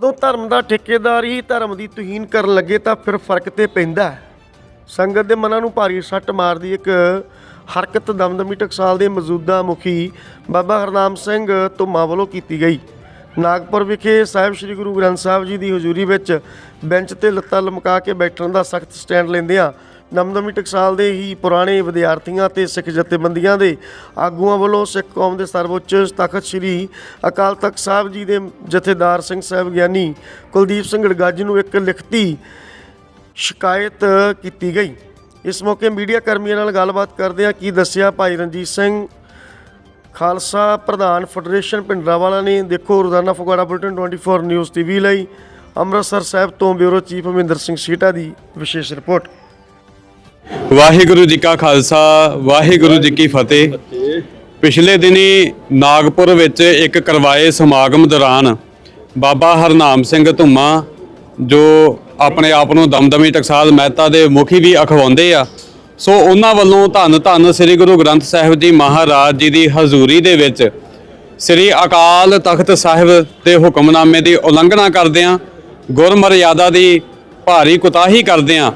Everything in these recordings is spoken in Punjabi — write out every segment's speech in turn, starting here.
ਜਦੋਂ ਧਰਮ ਦਾ ਠੇਕੇਦਾਰ ਹੀ ਧਰਮ ਦੀ ਤੁਹੀਨ ਕਰਨ ਲੱਗੇ ਤਾਂ ਫਿਰ ਫ਼ਰਕ ਤੇ ਪੈਂਦਾ ਸੰਗਤ ਦੇ ਮਨਾਂ ਨੂੰ ਭਾਰੀ ਸੱਟ ਮਾਰਦੀ ਇੱਕ ਹਰਕਤ ਦਮਦਮੀ ਟਕਸਾਲ ਦੇ ਮੌਜੂਦਾ ਮੁਖੀ ਬਾਬਾ ਹਰਨਾਮ ਸਿੰਘ ਧੁੰਮਾ ਵੱਲੋਂ ਕੀਤੀ ਗਈ। ਨਾਗਪੁਰ ਵਿਖੇ ਸਾਹਿਬ ਸ੍ਰੀ ਗੁਰੂ ਗ੍ਰੰਥ ਸਾਹਿਬ ਜੀ ਦੀ ਹਜ਼ੂਰੀ ਵਿੱਚ ਬੈਂਚ ਤੇ ਲੱਤਾਂ ਲਮਕਾ ਕੇ ਬੈਠਣ ਦਾ ਸਖਤ ਸਟੈਂਡ ਲੈਂਦਿਆਂ ਦਮਦਮੀ ਟਕਸਾਲ ਦੇ ਹੀ ਪੁਰਾਣੇ ਵਿਦਿਆਰਥੀਆਂ ਤੇ ਸਿੱਖ ਜਥੇਬੰਦੀਆਂ ਦੇ ਆਗੂਆਂ ਵੱਲੋਂ ਸਿੱਖ ਕੌਮ ਦੇ ਸਰਵਉੱਚ ਤਖਤ ਸ੍ਰੀ ਅਕਾਲ ਤਖਤ ਸਾਹਿਬ ਜੀ ਦੇ ਜਥੇਦਾਰ ਸਿੰਘ ਸਾਹਿਬ ਗਿਆਨੀ ਕੁਲਦੀਪ ਸਿੰਘ ਗੜਗੱਜ ਨੂੰ ਇੱਕ ਲਿਖਤੀ ਸ਼ਿਕਾਇਤ ਕੀਤੀ ਗਈ। ਇਸ ਮੌਕੇ ਮੀਡੀਆ ਕਰਮੀਆਂ ਨਾਲ ਗੱਲਬਾਤ ਕਰਦਿਆਂ ਕੀ ਦੱਸਿਆ ਭਾਈ ਰਣਜੀਤ ਸਿੰਘ? ਖਾਲਸਾ ਪ੍ਰਧਾਨ ਫੈਡਰੇਸ਼ਨ ਭਿੰਡਰਾਵਾਲਾ ਨੇ ਦੇਖੋ ਰੋਜ਼ਾਨਾ ਫਗਵਾੜਾ ਬੁਲਟਨ 24 ਨਿਊਜ਼ ਟੀਵੀ ਲਈ ਅੰਮ੍ਰਿਤਸਰ ਸਾਹਿਬ ਤੋਂ ਬਿਊਰੋ ਚੀਫ ਅਮਿੰਦਰ ਸਿੰਘ ਸੀਟਾ ਦੀ ਵਿਸ਼ੇਸ਼ ਰਿਪੋਰਟ। ਵਾਹਿਗੁਰੂ ਜੀ ਕਾ ਖਾਲਸਾ, ਵਾਹਿਗੁਰੂ ਜੀ ਕੀ ਫਤਿਹ। ਪਿਛਲੇ ਦਿਨੀ ਨਾਗਪੁਰ ਵਿੱਚ ਇੱਕ ਕਰਵਾਏ ਸਮਾਗਮ ਦੌਰਾਨ ਬਾਬਾ ਹਰਨਾਮ ਸਿੰਘ ਧੁੰਮਾ, ਜੋ ਆਪਣੇ ਆਪ ਨੂੰ ਦਮਦਮੀ ਟਕਸਾਲ ਮਹਿਤਾ ਦੇ ਮੁਖੀ ਵੀ ਅਖਵਾਉਂਦੇ ਆ, ਸੋ ਉਹਨਾਂ ਵੱਲੋਂ ਧੰਨ ਧੰਨ ਸ੍ਰੀ ਗੁਰੂ ਗ੍ਰੰਥ ਸਾਹਿਬ ਜੀ ਮਹਾਰਾਜ ਜੀ ਦੀ ਹਜ਼ੂਰੀ ਦੇ ਵਿੱਚ ਸ੍ਰੀ ਅਕਾਲ ਤਖਤ ਸਾਹਿਬ ਦੇ ਹੁਕਮਨਾਮੇ ਦੀ ਉਲੰਘਣਾ ਕਰਦਿਆਂ ਗੁਰਮਰਿਆਦਾ ਦੀ ਭਾਰੀ ਕੁਤਾਹੀ ਕਰਦਿਆਂ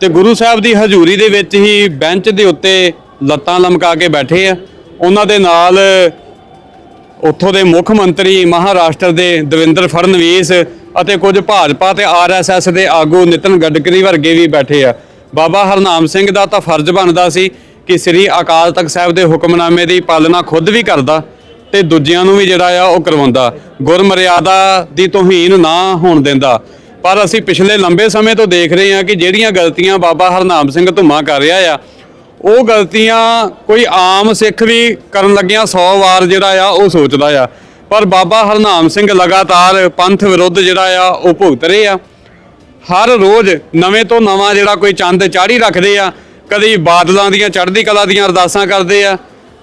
ਤੇ ਗੁਰੂ ਸਾਹਿਬ ਦੀ ਹਜ਼ੂਰੀ ਦੇ ਵਿੱਚ ਹੀ ਬੈਂਚ ਦੇ ਉੱਤੇ ਲੱਤਾਂ ਲਮਕਾ ਕੇ ਬੈਠੇ ਆ। ਉਹਨਾਂ ਦੇ ਨਾਲ ਉੱਥੋਂ ਦੇ ਮੁੱਖ ਮੰਤਰੀ, ਮਹਾਰਾਸ਼ਟਰ ਦੇ ਦਵਿੰਦਰ ਫੜਨਵੀਸ ਅਤੇ ਕੁਝ ਭਾਜਪਾ ਤੇ ਆਰਐਸਐਸ ਦੇ ਆਗੂ ਨਿਤਨ ਗਡਕਰੀ ਵਰਗੇ ਵੀ ਬੈਠੇ ਆ। ਬਾਬਾ ਹਰਨਾਮ ਸਿੰਘ ਦਾ ਤਾਂ ਫਰਜ਼ ਬਣਦਾ ਸੀ ਕਿ ਸ੍ਰੀ ਅਕਾਲ ਤਖਤ ਸਾਹਿਬ ਦੇ ਹੁਕਮਨਾਮੇ ਦੀ ਪਾਲਣਾ ਖੁਦ ਵੀ ਕਰਦਾ ਤੇ ਦੂਜਿਆਂ ਨੂੰ ਵੀ ਜਿਹੜਾ ਆ ਉਹ ਕਰਵਾਉਂਦਾ। ਗੁਰਮਰਿਆਦਾ ਦੀ ਤੋਹੀਨ ਨਾ ਹੋਣ ਦਿੰਦਾ। ਪਰ ਅਸੀਂ ਪਿਛਲੇ ਲੰਬੇ ਸਮੇਂ ਤੋਂ ਦੇਖ ਰਹੇ ਹਾਂ ਕਿ ਜਿਹੜੀਆਂ ਗਲਤੀਆਂ ਬਾਬਾ ਹਰਨਾਮ ਸਿੰਘ ਧੁੰਮਾ ਕਰ ਰਿਹਾ ਆ, ਉਹ ਗਲਤੀਆਂ ਕੋਈ ਆਮ ਸਿੱਖ ਵੀ ਕਰਨ ਲੱਗਿਆਂ 100 ਵਾਰ ਜਿਹੜਾ ਆ, ਉਹ ਸੋਚਦਾ ਆ। ਪਰ ਬਾਬਾ ਹਰਨਾਮ ਸਿੰਘ ਲਗਾਤਾਰ ਪੰਥ ਵਿਰੁੱਧ ਜਿਹੜਾ ਆ, ਉਹ ਭੁਗਤ ਰਹੇ ਆ। ਹਰ ਰੋਜ਼ ਨਵੇਂ ਤੋਂ ਨਵਾਂ ਜਿਹੜਾ ਕੋਈ ਚੰਦ ਚਾੜੀ ਰੱਖਦੇ ਆ, ਕਦੀ ਬਾਦਲਾਂ ਦੀਆਂ, ਚੜ੍ਹਦੀ ਕਲਾ ਦੀਆਂ ਅਰਦਾਸਾਂ ਕਰਦੇ ਆ,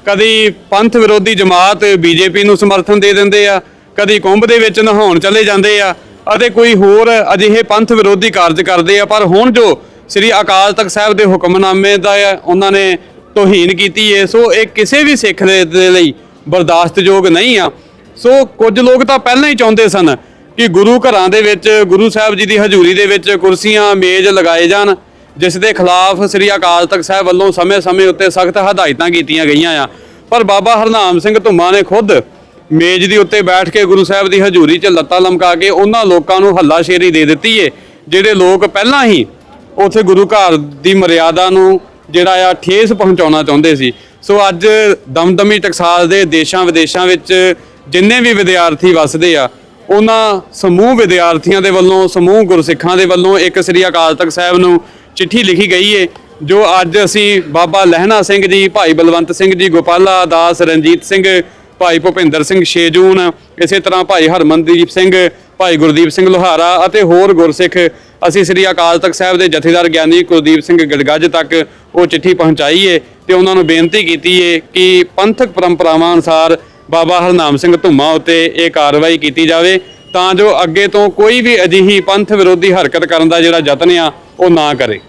ਕਦੀ ਪੰਥ ਵਿਰੋਧੀ ਜਮਾਤ ਬੀਜੇਪੀ ਨੂੰ ਸਮਰਥਨ ਦੇ ਦਿੰਦੇ ਆ, ਕਦੀ ਕੁੰਭ ਦੇ ਵਿੱਚ ਨਹਾਉਣ ਚਲੇ ਜਾਂਦੇ ਆ ਅਤੇ ਕੋਈ ਹੋਰ ਅਜਿਹੇ ਪੰਥ ਵਿਰੋਧੀ ਕਾਰਜ ਕਰਦੇ ਆ, ਪਰ ਹੁਣ ਜੋ ਸ੍ਰੀ ਅਕਾਲ ਤਖਤ ਸਾਹਿਬ ਦੇ ਹੁਕਮਨਾਮੇ ਦਾ ਉਹਨਾਂ ਨੇ ਤੋਹੀਨ ਕੀਤੀ ਏ। ਸੋ ਇਹ ਕਿਸੇ ਵੀ ਸਿੱਖ ਦੇ ਲਈ ਬਰਦਾਸ਼ਤਯੋਗ ਨਹੀਂ ਆ। ਸੋ ਕੁਝ ਲੋਕ ਤਾਂ ਪਹਿਲਾਂ ਹੀ ਚਾਹੁੰਦੇ ਸਨ ਕਿ ਗੁਰੂ ਘਰਾਂ ਦੇ ਵਿੱਚ, ਗੁਰੂ ਸਾਹਿਬ ਜੀ ਦੀ ਹਜ਼ੂਰੀ ਦੇ ਵਿੱਚ ਕੁਰਸੀਆਂ, ਮੇਜ਼ ਲਗਾਏ ਜਾਣ, ਜਿਸ ਦੇ ਖਿਲਾਫ ਸ੍ਰੀ ਅਕਾਲ ਤਖਤ ਸਾਹਿਬ ਵੱਲੋਂ ਸਮੇਂ-ਸਮੇਂ ਉੱਤੇ ਸਖਤ ਹਦਾਇਤਾਂ ਕੀਤੀਆਂ ਗਈਆਂ ਆ। ਪਰ ਬਾਬਾ ਹਰਨਾਮ ਸਿੰਘ ਧੁੰਮਾ ਨੇ ਖੁਦ ਮੇਜ਼ ਦੇ ਉੱਤੇ ਬੈਠ ਕੇ ਗੁਰੂ ਸਾਹਿਬ ਦੀ ਹਜ਼ੂਰੀ 'ਚ ਲੱਤਾਂ ਲਮਕਾ ਕੇ ਉਹਨਾਂ ਲੋਕਾਂ ਨੂੰ ਹੱਲਾਸ਼ੇਰੀ ਦੇ ਦਿੱਤੀ ਏ, ਜਿਹੜੇ ਲੋਕ ਪਹਿਲਾਂ ਹੀ ਉੱਥੇ ਗੁਰੂ ਘਰ ਦੀ ਮਰਿਆਦਾ ਨੂੰ ਜਿਹੜਾ ਆ ਠੇਸ ਪਹੁੰਚਾਉਣਾ ਚਾਹੁੰਦੇ ਸੀ। ਸੋ ਅੱਜ ਦਮਦਮੀ ਟਕਸਾਲ ਦੇ ਦੇਸ਼ਾਂ ਵਿਦੇਸ਼ਾਂ ਵਿੱਚ ਜਿੰਨੇ ਵੀ ਵਿਦਿਆਰਥੀ ਵਸਦੇ ਆ, ਉਹਨਾਂ ਸਮੂਹ ਵਿਦਿਆਰਥੀਆਂ ਦੇ ਵੱਲੋਂ, ਸਮੂਹ ਗੁਰਸਿੱਖਾਂ ਦੇ ਵੱਲੋਂ ਇੱਕ ਸ੍ਰੀ ਅਕਾਲ ਤਖਤ ਸਾਹਿਬ ਨੂੰ ਚਿੱਠੀ ਲਿਖੀ ਗਈ ਏ, ਜੋ ਅੱਜ ਅਸੀਂ ਬਾਬਾ ਲਹਿਣਾ ਸਿੰਘ ਜੀ, ਭਾਈ ਬਲਵੰਤ ਸਿੰਘ ਜੀ, ਗੋਪਾਲਾ ਦਾਸ ਰਣਜੀਤ ਸਿੰਘ ਭਾਈ ਭੁਪਿੰਦਰ ਸਿੰਘ ਛੇਜੂਨ ਇਸੇ ਤਰ੍ਹਾਂ ਭਾਈ ਹਰਮਨਦੀਪ ਸਿੰਘ ਭਾਈ ਗੁਰਦੀਪ ਸਿੰਘ ਲੋਹਾਰਾ ਅਤੇ ਹੋਰ ਗੁਰਸਿੱਖ। ਅਸੀਂ ਸ੍ਰੀ ਅਕਾਲ ਤਖਤ ਸਾਹਿਬ ਦੇ ਜਥੇਦਾਰ ਗਿਆਨੀ ਕੁਲਦੀਪ ਸਿੰਘ ਗੜਗੱਜ ਤੱਕ ਉਹ ਚਿੱਠੀ ਪਹੁੰਚਾਈ ਏ ਤੇ ਉਹਨਾਂ ਨੂੰ ਬੇਨਤੀ ਕੀਤੀ ਏ ਕਿ ਪੰਥਕ ਪਰੰਪਰਾਵਾਂ ਅਨੁਸਾਰ ਬਾਬਾ ਹਰਨਾਮ ਸਿੰਘ ਧੁੰਮਾ ਉੱਤੇ ਇਹ ਕਾਰਵਾਈ ਕੀਤੀ ਜਾਵੇ ਤਾਂ ਜੋ ਅੱਗੇ ਤੋਂ ਕੋਈ ਵੀ ਅਜਿਹੀ ਪੰਥ ਵਿਰੋਧੀ ਹਰਕਤ ਕਰਨ ਦਾ ਜਿਹੜਾ ਯਤਨ ਆ ਉਹ ਨਾ ਕਰੇ।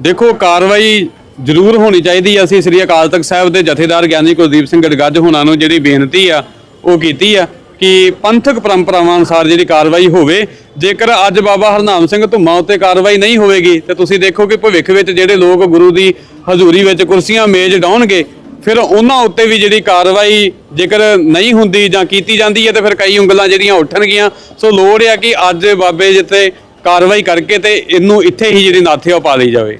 ਦੇਖੋ ਕਾਰਵਾਈ ਜ਼ਰੂਰ ਹੋਣੀ ਚਾਹੀਦੀ ਹੈ। ਅਸੀਂ ਸ੍ਰੀ ਅਕਾਲ ਤਖਤ ਸਾਹਿਬ ਦੇ ਜਥੇਦਾਰ ਗਿਆਨੀ ਕੁਲਦੀਪ ਸਿੰਘ ਗੜਗੱਜ ਹੋਣਾ ਨੂੰ ਜਿਹੜੀ ਬੇਨਤੀ ਆ, ਉਹ ਕੀਤੀ ਆ ਕਿ ਪੰਥਕ ਪਰੰਪਰਾਵਾਂ ਅਨੁਸਾਰ ਜਿਹੜੀ ਕਾਰਵਾਈ ਹੋਵੇ। ਜੇਕਰ ਅੱਜ ਬਾਬਾ ਹਰਨਾਮ ਸਿੰਘ ਧੁੰਮਾ ਉੱਤੇ ਕਾਰਵਾਈ ਨਹੀਂ ਹੋਵੇਗੀ, ਤੇ ਤੁਸੀਂ ਦੇਖੋ ਕਿ ਭਵਿੱਖ ਵਿੱਚ ਜਿਹੜੇ ਲੋਕ ਗੁਰੂ ਦੀ ਹਜ਼ੂਰੀ ਵਿੱਚ ਕੁਰਸੀਆਂ ਮੇਜ਼ ਡਾਉਣਗੇ, ਫਿਰ ਉਹਨਾਂ ਉੱਤੇ ਵੀ ਜਿਹੜੀ ਕਾਰਵਾਈ ਜੇਕਰ ਨਹੀਂ ਹੁੰਦੀ ਜਾਂ ਕੀਤੀ ਜਾਂਦੀ ਹੈ, ਤੇ ਫਿਰ ਕਈ ਉਂਗਲਾਂ ਜਿਹੜੀਆਂ ਉੱਠਣਗੀਆਂ। ਸੋ ਲੋੜ ਆ ਕਿ ਅੱਜ ਬਾਬੇ ਜਿੱਤੇ ਕਾਰਵਾਈ ਕਰਕੇ ਤੇ ਇਹਨੂੰ ਇੱਥੇ ਹੀ ਜਿਹੜੀ ਨਾਥੇ ਉਹ ਪਾ ਲਈ ਜਾਵੇ।